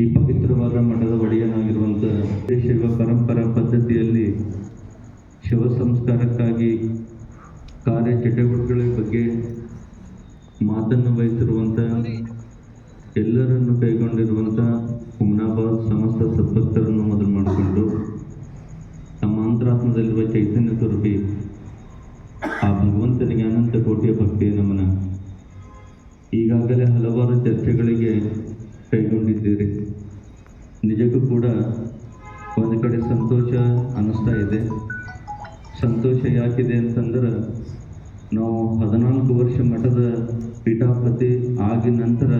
ಈ ಪವಿತ್ರವಾದ ಮಠದ ಒಡೆಯನಾಗಿರುವಂಥ ಶೈವ ಪರಂಪರಾ ಪದ್ಧತಿಯಲ್ಲಿ ಶವ ಸಂಸ್ಕಾರಕ್ಕಾಗಿ ಕಾರ್ಯ ಚಟುವಟಿಕೆಗಳ ಬಗ್ಗೆ ಮಾತನ್ನು ವಹಿಸಿರುವಂಥ ಎಲ್ಲರನ್ನು ಕೈಗೊಂಡಿರುವಂಥ ಹುಮ್ನಾಬಾದ್ ಸಮಸ್ತ ಸದ್ಭಕ್ತರನ್ನು ಮೊದಲು ಮಾಡಿಕೊಂಡು ತಮ್ಮ ಅಂತರಾತ್ಮದಲ್ಲಿರುವ ಚೈತನ್ಯ ಸ್ವರೂಪಿ ಆ ಭಗವಂತನಿಗೆ ಅನಂತ ಕೋಟಿಯ ಭಕ್ತಿಯ ನಮನ. ಈಗಾಗಲೇ ಹಲವಾರು ಚರ್ಚೆಗಳಿಗೆ ನಿಜಕ್ಕೂ ಕೂಡ ಒಂದು ಕಡೆ ಸಂತೋಷ ಅನ್ನಿಸ್ತಾ ಇದೆ. ಸಂತೋಷ ಯಾಕಿದೆ ಅಂತಂದ್ರೆ ನಾವು ಹದಿನಾಲ್ಕು ವರ್ಷ ಮಠದ ಪೀಠಾಪತಿ ಆಗಿದ ನಂತರ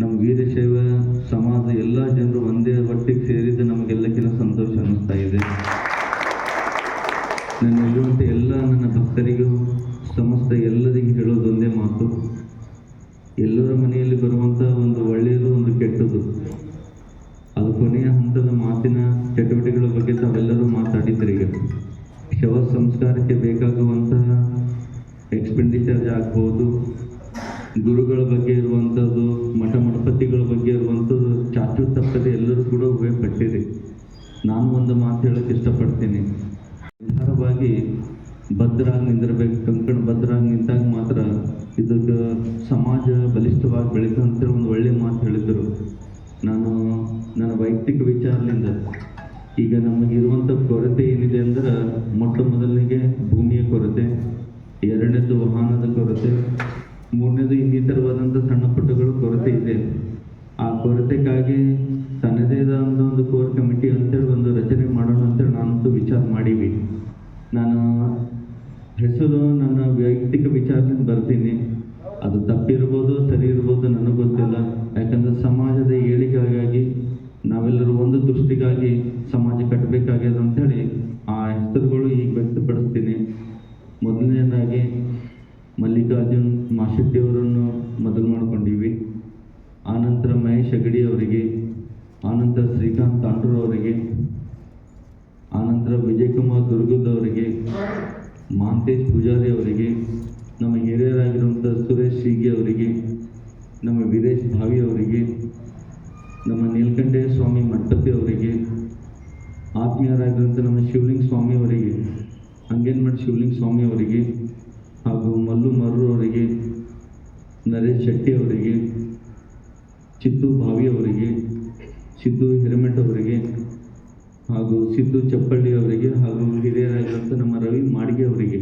ನಮ್ಮ ವೀರಶೈವ ಸಮಾಜ ಎಲ್ಲ ಜನರು ಒಂದೇ ಒಟ್ಟಿಗೆ ಸೇರಿದ್ದು ನಮಗೆಲ್ಲಕ್ಕಿಂತ ಸಂತೋಷ ಅನ್ನಿಸ್ತಾ ಇದೆ. ನನ್ನಲ್ಲಿರುವಂಥ ಎಲ್ಲ ನನ್ನ ಭಕ್ತರಿಗೂ ಸಮಸ್ತ ಎಲ್ಲರಿಗೂ ಹೇಳೋದು ಒಂದೇ ಮಾತು. ಎಲ್ಲರ ಮನೆಯಲ್ಲಿ ಬರುವಂಥ ಒಂದು ಒಳ್ಳೆಯದು ಒಂದು ಕೆಟ್ಟದ್ದು. ಚಟುವಟಿಕೆಗಳ ಬಗ್ಗೆ ತಾವೆಲ್ಲರೂ ಮಾತಾಡಿದ್ರಿ ಈಗ ಶವ ಸಂಸ್ಕಾರಕ್ಕೆ ಬೇಕಾಗುವಂತಹ ಎಕ್ಸ್ಪೆಂಡಿಚರ್ ಆಗ್ಬೋದು. ಗುರುಗಳ ಬಗ್ಗೆ ಎರಡನೇದು ವಾಹನದ ಕೊರತೆ, ಮೂರನೇದು ಇನ್ನಿತರವಾದಂಥ ಸಣ್ಣ ಪುಟ್ಟಗಳು ಕೊರತೆ ಇದೆ. ಆ ಕೊರತೆಗಾಗಿ ತನ್ನದೇ ಆದ ಒಂದು ಕೋರ್ ಕಮಿಟಿ ಅಂತೇಳಿ ಒಂದು ರಚನೆ ಮಾಡೋಣ ಅಂತೇಳಿ ನಾನಂತೂ ವಿಚಾರ ಮಾಡೀವಿ. ನಾನು ಹೆಸರು ನನ್ನ ಮಲ್ಲಿಕಾರ್ಜುನ್ ಮಾಶೆಟ್ಟಿ ಅವರನ್ನು ಮೊದಲು ಮಾಡಿಕೊಂಡಿವಿ ಆನಂತರ ಮಹೇಶ್ ಹೆಗಡಿ ಅವರಿಗೆ, ಆನಂತರ ಶ್ರೀಕಾಂತ್ ತಾಂಡೂರ್ ಅವರಿಗೆ, ಆನಂತರ ವಿಜಯಕುಮಾರ್ ದುರ್ಗದ್ ಅವರಿಗೆ, ಮಾಂತೇಶ್ ಪೂಜಾರಿ ಅವರಿಗೆ, ನಮ್ಮ ಹಿರಿಯರಾಗಿರುವಂಥ ಸುರೇಶ್ ಶೀಗೆ ಅವರಿಗೆ, ನಮ್ಮ ವೀರೇಶ್ ಭಾವಿ ಅವರಿಗೆ, ನಮ್ಮ ನೀಲಕಂಠೇಶ್ವರ ಸ್ವಾಮಿ ಮಂಟಪಿ ಅವರಿಗೆ, ಆತ್ಮೀಯರಾಗಿರುವಂಥ ನಮ್ಮ ಶಿವಲಿಂಗ ಸ್ವಾಮಿ ಅವರಿಗೆ ಹಂಗೇನ್ಮಠ ಶಿವಲಿಂಗ ಸ್ವಾಮಿ ಅವರಿಗೆ ಹಾಗೂ ಮಲ್ಲು ಮರ್ರು ಅವರಿಗೆ, ನರೇಶ್ ಶೆಟ್ಟಿ ಅವರಿಗೆ ಚಿತ್ತು ಭಾವಿ ಅವರಿಗೆ, ಸಿದ್ದು ಹಿರೇಮಠ ಅವರಿಗೆ ಹಾಗೂ ಸಿದ್ದು ಚಪ್ಪಳ್ಳಿ ಅವರಿಗೆ ಹಾಗೂ ಹಿರಿಯರಾಗಿರುವಂಥ ನಮ್ಮ ರವಿ ಮಾಡಿಗೆ ಅವರಿಗೆ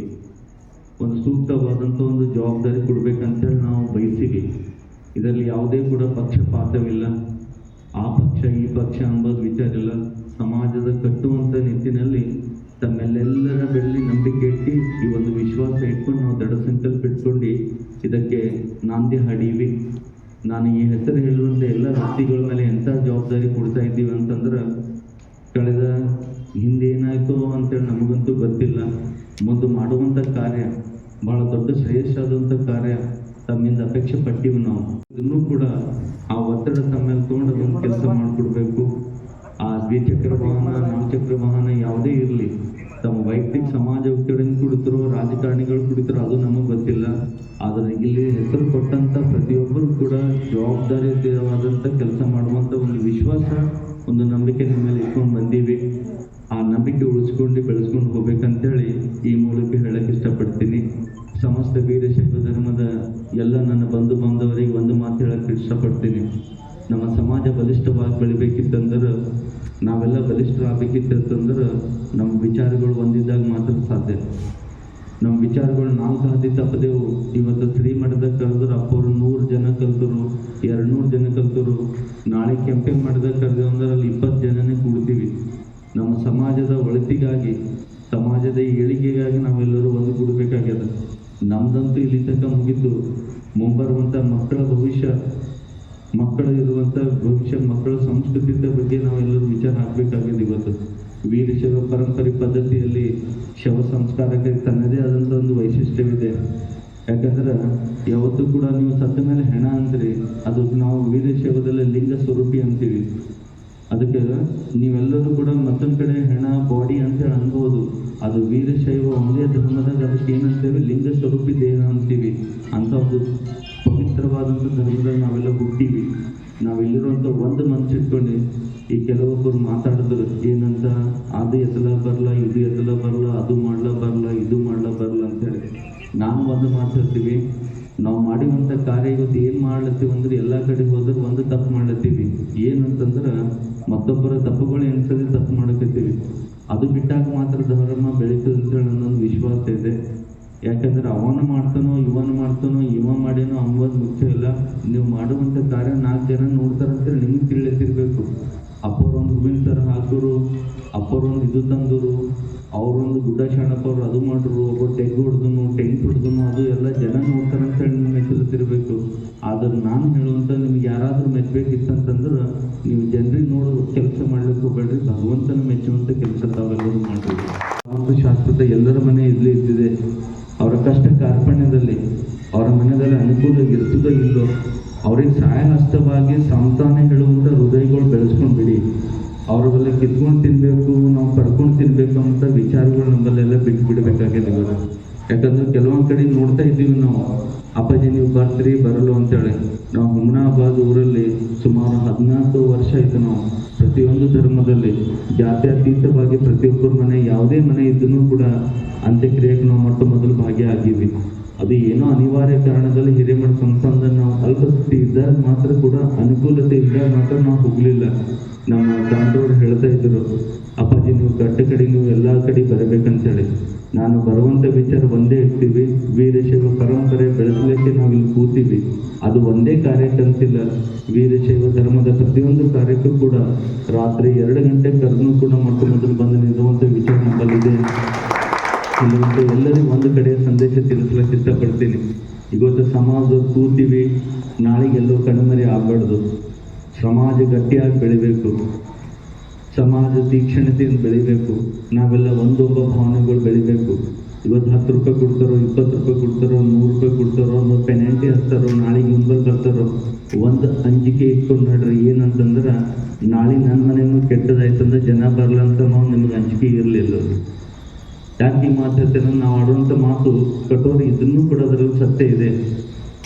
ಒಂದು ಸೂಕ್ತವಾದಂಥ ಒಂದು ಜವಾಬ್ದಾರಿ ಕೊಡಬೇಕಂತೇಳಿ ನಾವು ಬಯಸಿವಿ. ಇದರಲ್ಲಿ ಯಾವುದೇ ಕೂಡ ಪಕ್ಷಪಾತವಿಲ್ಲ. ಆ ಪಕ್ಷ, ಈ ಪಕ್ಷ ಅಂಬೋದು ವಿಚಾರ ಇಲ್ಲ. ಸಮಾಜದ ಕಟ್ಟುವಂಥ ನಿಟ್ಟಿನಲ್ಲಿ ತಮ್ಮೆಲ್ಲೆಲ್ಲರ ಬೆಳ್ಳಿ ಇಟ್ಟು ಈ ಒಂದು ವಿಶ್ವಾಸ ಇಟ್ಕೊಂಡು ನಾವು ದೃಢ ಸಂಕಲ್ಪ ಇಟ್ಕೊಂಡು ಇದಕ್ಕೆ ನಾಂದಿ ಹಾಡೀವಿ ನಾನು ಈ ಹೆಸರು ಹೇಳುವಂಥ ಎಲ್ಲ ವ್ಯಕ್ತಿಗಳ ಮೇಲೆ ಎಂಥ ಜವಾಬ್ದಾರಿ ಕೊಡ್ತಾ ಇದ್ದೀವಿ ಅಂತಂದ್ರೆ, ಕಳೆದ ಹಿಂದೆ ಏನಾಯಿತು ಅಂತೇಳಿ ನಮಗಂತೂ ಗೊತ್ತಿಲ್ಲ. ಮುಂದೆ ಮಾಡುವಂಥ ಕಾರ್ಯ, ಬಹಳ ದೊಡ್ಡ ಶ್ರೇಯಸ್ಸಾದಂಥ ಕಾರ್ಯ, ತಮ್ಮಿಂದ ಅಪೇಕ್ಷೆ ಪಟ್ಟಿವಿ ನಾವು. ಇನ್ನೂ ಕೂಡ ಆ ಒತ್ತಡ ತಮ್ಮಲ್ಲಿ ತೊಗೊಂಡು ಅದೊಂದು ಕೆಲಸ ಮಾಡಿಕೊಡ್ಬೇಕು. ಆ ದ್ವಿಚಕ್ರ ವಾಹನ, ನಾಲ್ಚಕ್ರ ವಾಹನ ಯಾವುದೇ ಇರಲಿ ವೈಯಕ್ತಿಕ ಸಮಾಜ ಒತ್ತಡದಿಂದ ಕುಡಿತರೋ, ರಾಜಕಾರಣಿಗಳು ಕುಡಿತರೋ, ಅದು ನಮಗೆ ಗೊತ್ತಿಲ್ಲ. ಆದರೆ ಇಲ್ಲಿ ಹೆಸರು ಕೊಟ್ಟಂತ ಪ್ರತಿಯೊಬ್ಬರು ಕೂಡ ಜವಾಬ್ದಾರಿಯುತವಾದಂಥ ಕೆಲಸ ಮಾಡುವಂಥ ಒಂದು ವಿಶ್ವಾಸ, ಒಂದು ನಂಬಿಕೆ ನಿಮ್ಮ ಮೇಲೆ ಇಟ್ಕೊಂಡು ಬಂದೀವಿ. ಆ ನಂಬಿಕೆ ಉಳಿಸ್ಕೊಂಡು ಬೆಳೆಸ್ಕೊಂಡು ಹೋಗ್ಬೇಕಂತೇಳಿ ಈ ಮೂಲಕ ಹೇಳಕ್ಕೆ ಇಷ್ಟಪಡ್ತೀನಿ. ಸಮಸ್ತ ವೀರಶೈವ ಧರ್ಮದ ಎಲ್ಲ ನನ್ನ ಬಂಧು ಬಾಂಧವರಿಗೆ ಒಂದು ಮಾತು ಹೇಳಕ್ಕೆ ಇಷ್ಟಪಡ್ತೀನಿ. ನಮ್ಮ ಸಮಾಜ ಬಲಿಷ್ಠವಾಗಿ ಬೆಳಿಬೇಕಿತ್ತಂದ್ರೆ ನಾವೆಲ್ಲ ಬಲಿಷ್ಠರಾಗಬೇಕಿತ್ತಂದ್ರೆ ನಮ್ಮ ವಿಚಾರಗಳು ಒಂದಿದ್ದಾಗ ಮಾತ್ರ ಸಾಧ್ಯ. ನಮ್ಮ ವಿಚಾರಗಳು ನಾಲ್ಕು ಹಾದಿ ತಪ್ಪದೆವು. ಇವತ್ತು ಶ್ರೀಮಠದ ಕರೆದ್ರೆ ಅಪ್ಪವ್ರು ನೂರು ಜನ ಕಲ್ತರು ಎರಡು ನೂರು ಜನ ಕಲ್ತರು. ನಾಳೆ ಕೆಂಪೆ ಮಠದ ಕರೆದೇವು ಅಂದ್ರೆ ಅಲ್ಲಿ ಇಪ್ಪತ್ತು ಜನನೇ ಕೂಡ್ತೀವಿ. ನಮ್ಮ ಸಮಾಜದ ಒಳಿತಿಗಾಗಿ, ಸಮಾಜದ ಏಳಿಗೆಗಾಗಿ ನಾವೆಲ್ಲರೂ ಒಂದು ಕೂಡಬೇಕಾಗ್ಯದ. ನಮ್ದಂತೂ ಇಲ್ಲಿ ತನಕ ಮುಗಿತು. ಮುಂಬರುವಂಥ ಮಕ್ಕಳ ಭವಿಷ್ಯ, ಮಕ್ಕಳು ಇರುವಂಥ ಭವಿಷ್ಯ ಹಾಕಬೇಕಾಗಿದೆ ಇವತ್ತು ವೀರಶೈವ ಪರಂಪರೆ ಪದ್ಧತಿಯಲ್ಲಿ ಶವ ಸಂಸ್ಕಾರಕ್ಕೆ ತನ್ನದೇ ಆದಂಥ ಒಂದು ವೈಶಿಷ್ಟ್ಯವಿದೆ. ಯಾಕಂದ್ರೆ ಯಾವತ್ತೂ ಕೂಡ ನೀವು ಸತ್ತ ಮೇಲೆ ಹೆಣ ಅಂತೀರಿ ಅದು ನಾವು ವೀರಶೈವದಲ್ಲಿ ಲಿಂಗ ಸ್ವರೂಪಿ ಅಂತೀವಿ. ಅದಕ್ಕೆ ನೀವೆಲ್ಲರೂ ಕೂಡ ಮತ್ತೊಂದು ಕಡೆ ಹೆಣ, ಬಾಡಿ ಅಂತೇಳಿ ಅನ್ಬೋದು, ಅದು ವೀರಶೈವ ಒಂದೇ ಧರ್ಮದಾಗ ಅದಕ್ಕೆ ಏನಂತೇವೆ? ಲಿಂಗ ಸ್ವರೂಪಿ ದೇಹ ಅಂತೀವಿ. ಅಂತ ಒಂದು ಪವಿತ್ರವಾದಂಥ ಧರ್ಮದಾಗ ನಾವೆಲ್ಲ ಹುಟ್ಟೀವಿ. ನಾವಿಲ್ಲಿರುವಂಥ ಒಂದು ಮನಸ್ಸಿಟ್ಕೊಂಡು ಈ ಕೆಲವೊಬ್ಬರು ಮಾತಾಡಿದ್ರು, ಏನಂತ, ಅದು ಎತ್ತಲ ಬರಲ್ಲ ಇದು ಎತ್ತಲ ಬರಲ್ಲ ಅದು ಮಾಡ್ಲ ಬರಲ್ಲ ಇದು ಮಾಡ್ಲ ಬರಲ್ಲ ಅಂತೇಳಿ ನಾನು ಒಂದು ಮಾತಾಡ್ತೀವಿ ನಾವು ಮಾಡಿರುವಂಥ ಕಾರ್ಯ ಇವತ್ತು ಏನು ಮಾಡ್ಲತ್ತೀವಿ ಅಂದ್ರೆ ಎಲ್ಲ ಕಡೆ ಹೋದ್ರೆ ಒಂದು ತಪ್ಪು ಮಾಡ್ಲತ್ತೀವಿ. ಏನಂತಂದ್ರೆ ಮತ್ತೊಬ್ಬರ ತಪ್ಪುಗಳು ಎನ್ಸದೆ ತಪ್ಪು ಮಾಡಕತ್ತೀವಿ ಅದು ಬಿಟ್ಟಾಗ ಮಾತ್ರ ಧರ್ಮ ಬೆಳೀತದೆ ಅಂತೇಳಿ ನನ್ನೊಂದು ವಿಶ್ವಾಸ ಇದೆ. ಯಾಕಂದ್ರೆ ಅವನು ಮಾಡ್ತಾನೋ, ಇವನು ಮಾಡ್ತಾನೋ, ಇವ ಮಾಡೇನೋ ಅಂಬೋದು ಮುಖ್ಯ ಇಲ್ಲ. ನೀವು ಮಾಡುವಂಥ ಕಾರ್ಯ ನಾಲ್ಕು ಜನ ನೋಡ್ತಾರಂತೇಳಿ ನಿಮಗೆ ತಿಳಿತಿರ್ಬೇಕು ಅಪ್ಪರೊಂದು ಹೂವಿನ ಸರ ಹಾಕೋರು ಅಪ್ಪರೊಂದು ಇದು ತಂದರು, ಅವರೊಂದು ಗುಡ್ಡ ಶಾಣಪ್ಪವ್ರು ಅದು ಮಾಡ್ರು ಒಬ್ಬರು ಟೆಗ್ ಹೊಡೆದನು, ಟೆಂಟ್ ಹೊಡೆದನು, ಅದು ಎಲ್ಲ ಜನ ನೋಡ್ತಾರಂತೇಳಿ ನಿಮಗೆ ತಿಳಿಸಿರಬೇಕು ಆದ್ರೆ ನಾನು ಹೇಳುವಂಥ ನಿಮ್ಗೆ ಯಾರಾದರೂ ಮೆಚ್ಚಬೇಕಿತ್ತಂತಂದ್ರೆ, ನೀವು ಜನರಿಗೆ ನೋಡೋ ಕೆಲಸ ಮಾಡ್ಲಿಕ್ಕೆ ಹೋಗ್ಬೇಡ್ರಿ, ಭಗವಂತನ ಮೆಚ್ಚುವಂಥ ಕೆಲಸ ತಾವೆಲ್ಲರೂ ಮಾಡಬೇಕು ಒಂದು ಶಾಶ್ವತ ಎಲ್ಲರ ಮನೆ ಇರ್ಲಿ ಇದ್ದಿದೆ ಅವರ ಕಷ್ಟ ಕಾರ್ಪಣ್ಯದಲ್ಲಿ ಅವರ ಮನೆಯಲ್ಲಿ ಅನುಕೂಲ ಇರ್ತದೋ ಇಲ್ಲೋ ಅವ್ರಿಗೆ ಸಹಾಯ ಹಸ್ತವಾಗಿ ಸಂತಾನ ಹೇಳುವಂಥ ಹೃದಯಗಳು ಬೆಳೆಸ್ಕೊಂಡು ಬಿಡಿ ಅವ್ರಿಗೆಲ್ಲ ಕಿತ್ಕೊಂಡು ತಿನ್ಬೇಕು ಕರ್ಕೊಂಡು ತಿನ್ಬೇಕು ಅಂತ ವಿಚಾರಗಳು ನಮ್ಮಲ್ಲೆಲ್ಲ ಬಿಟ್ಟು ಬಿಡಬೇಕಾಗಿದೆ ಇವಾಗ. ಯಾಕಂದ್ರೆ ಕೆಲವೊಂದು ಕಡೆ ನೋಡ್ತಾ ಇದ್ದೀವಿ ನಾವು. ಅಪ್ಪಾಜಿ, ನೀವು ಬರ್ತೀರಿ ಬರಲ್ಲ ಅಂತೇಳಿ. ನಾವು ಹುಮನಾಬಾದ್ ಊರಲ್ಲಿ ಸುಮಾರು ಹದಿನಾಲ್ಕು ವರ್ಷ ಆಯ್ತು ನಾವು ಪ್ರತಿಯೊಂದು ಧರ್ಮದಲ್ಲಿ. ಜಾತ್ಯತೀತವಾಗಿ ಪ್ರತಿಯೊಬ್ಬರ ಮನೆ ಯಾವುದೇ ಮನೆ ಇದ್ದೂ ಕೂಡ ಅಂತ್ಯಕ್ರಿಯೆಗೆ ನಾವು ಮೊಟ್ಟ ಮೊದಲು ಭಾಗಿಯಾಗಿವಿ ಅದು ಏನೋ ಅನಿವಾರ್ಯ ಕಾರಣದಲ್ಲಿ ಹಿರೇಮಠ ಸಂಸ್ಥಾನದ ನಾವು ಅಲ್ಪಸ್ಥಿತಿ ಇದ್ದಾಗ ಮಾತ್ರ ಕೂಡ ಅನುಕೂಲತೆ ಇದ್ದಾಗ ಮಾತ್ರ ನಾವು ಹೋಗ್ಲಿಲ್ಲ. ನಮ್ಮ ತಾಂಡವರು ಹೇಳ್ತಾ ಇದ್ರು ಅಪ್ಪಾಜಿ ನೀವು ದೊಡ್ಡ ಕಡೆ ನೀವು ಎಲ್ಲ ಕಡೆ ಬರಬೇಕಂತೇಳಿ. ನಾನು ಬರುವಂಥ ವಿಚಾರ ಒಂದೇ ಇರ್ತೀವಿ ವೀರಶೈವ ಪರಂಪರೆ ಬೆಳೆಸಲಿಕ್ಕೆ ನಾವಿಲ್ಲಿ ಕೂತೀವಿ. ಅದು ಒಂದೇ ಕಾರ್ಯಕ್ಕಂತಿಲ್ಲ ವೀರಶೈವ ಧರ್ಮದ ಪ್ರತಿಯೊಂದು ಕಾರ್ಯಕ್ಕೂ ಕೂಡ ರಾತ್ರಿ ಎರಡು ಗಂಟೆ ಕರ್ನೂ ಕೂಡ ಮೊಟ್ಟ ಮೊದಲು ಬಂದು ನಿಲ್ಲುವಂಥ ವಿಚಾರ ನಮ್ಮಲ್ಲಿದೆ. ಇಲ್ಲಿ ಎಲ್ಲರಿಗೂ ಒಂದು ಕಡೆ ಸಂದೇಶ ತಿಳಿಸ್ಲಿಕ್ಕೆ ಇಷ್ಟಪಡ್ತೀನಿ. ಇವತ್ತು ಸಮಾಜ ಕೂತೀವಿ. ನಾಳೆಗೆಲ್ಲೋ ಕಣ್ಮರೆ ಆಗಬಾರ್ದು. ಸಮಾಜ ಗಟ್ಟಿಯಾಗಿ ಬೆಳಿಬೇಕು. ಸಮಾಜ ತೀಕ್ಷ್ಣತೆಯನ್ನು ಬೆಳಿಬೇಕು. ನಾವೆಲ್ಲ ಒಂದೊಬ್ಬ ಭಾವನೆಗಳು ಬೆಳಿಬೇಕು. ಇವತ್ತು ಹತ್ತು ರೂಪಾಯಿ ಕೊಡ್ತಾರೋ, ಇಪ್ಪತ್ತು ರೂಪಾಯಿ ಕೊಡ್ತಾರೋ, ನೂರು ರೂಪಾಯಿ ಕೊಡ್ತಾರೋ, ಒಂದು ಪೆನಾಲ್ಟಿ ಹಚ್ತಾರೋ ನಾಳೆಗೆ ಒಂಬತ್ತು ಬರ್ತಾರೋ ಒಂದು ಅಂಜಿಕೆ ಇಟ್ಕೊಂಡು ನೋಡ್ರಿ ಏನಂತಂದ್ರೆ, ನಾಳೆ ನನ್ನ ಮನೆಯೂ ಕೆಟ್ಟದಾಯ್ತಂದ್ರೆ ಜನ ಬರಲ್ಲ ಅಂತ ನಾವು ನಿಮ್ಗೆ ಅಂಜಿಕೆ ಇರಲಿಲ್ಲ ಯಾಕೆ ಈ ನಾವು ಆಡುವಂಥ ಮಾತು ಕಠೋರ ಇದನ್ನು ಕೂಡ ಅದರಲ್ಲಿ ಸತ್ಯ ಇದೆ.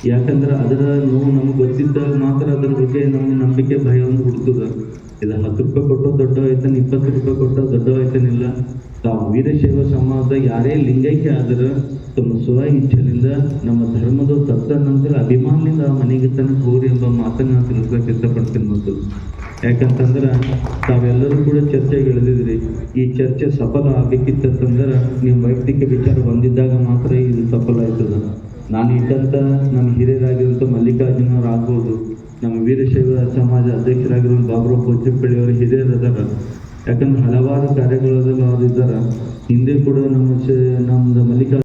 ಯಾಕಂದ್ರೆ ಅದರ ನೋವು ನಮ್ಗೆ ಗೊತ್ತಿದ್ದಾಗ ಮಾತ್ರ ಅದ್ರ ಬಗ್ಗೆ ನಮ್ಮ ನಂಬಿಕೆ ಭಯ ಒಂದು ಹುಡ್ತದ ಇಲ್ಲ ಹತ್ತು ರೂಪಾಯಿ ಕೊಟ್ಟು ದೊಡ್ಡ ಆಯ್ತಾನೆ ಇಪ್ಪತ್ತು ರೂಪಾಯಿ ಕೊಟ್ಟೋ ದೊಡ್ಡ ಆಯ್ತಾನಿಲ್ಲ ತಾವು ವೀರಶೈವ ಸಮಾಜದ ಯಾರೇ ಲಿಂಗೈಕ್ಯ ಆದ್ರೆ ತಮ್ಮ ಸ್ವ ಇಚ್ಛೆಯಿಂದ ನಮ್ಮ ಧರ್ಮದ ತತ್ತನಂತರ ಅಭಿಮಾನದಿಂದ ಆ ಮನೆಗೆ ತನಕ ಹೋಗ್ರಿ ಎಂಬ ಮಾತನ್ನ ನಾನು ಇಷ್ಟಪಡ್ತೀನಿ ಮತ್ತು ಯಾಕಂತಂದ್ರೆ ತಾವೆಲ್ಲರೂ ಕೂಡ ಚರ್ಚೆಗೆ ಇಳಿದಿದ್ರಿ ಈ ಚರ್ಚೆ ಸಫಲ ಆಗ್ಬೇಕಿತ್ತಂದ್ರೆ ನಿಮ್ಮ ವೈಯಕ್ತಿಕ ವಿಚಾರ ಬಂದಿದ್ದಾಗ ಮಾತ್ರ ಇದು ಸಫಲ ಆಯ್ತದ. ನಾನು ಇದ್ದಂತ ನಮ್ಮ ಹಿರಿಯರಾಗಿರುವಂಥ ಮಲ್ಲಿಕಾರ್ಜುನವ್ರು ಆಗ್ಬೋದು, ನಮ್ಮ ವೀರಶೈವ ಸಮಾಜ ಅಧ್ಯಕ್ಷರಾಗಿರುವಂಥ ಬಾಬುರಾವ್ ಪೋಚಪ್ಪಳ್ಳಿ ಅವರು ಹಿರಿಯರು ಅದಾರ. ಯಾಕಂದ್ರೆ ಹಲವಾರು ಕಾರ್ಯಗಳಲ್ಲಿ ಅವ್ರು ಹಿಂದೆ ಕೂಡ ನಮ್ಮ ಶ- ನಮ್ದು ಮಲ್ಲಿಕಾ